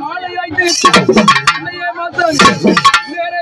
மாலை ஆய்த்து மண்ணையே மாத்தம்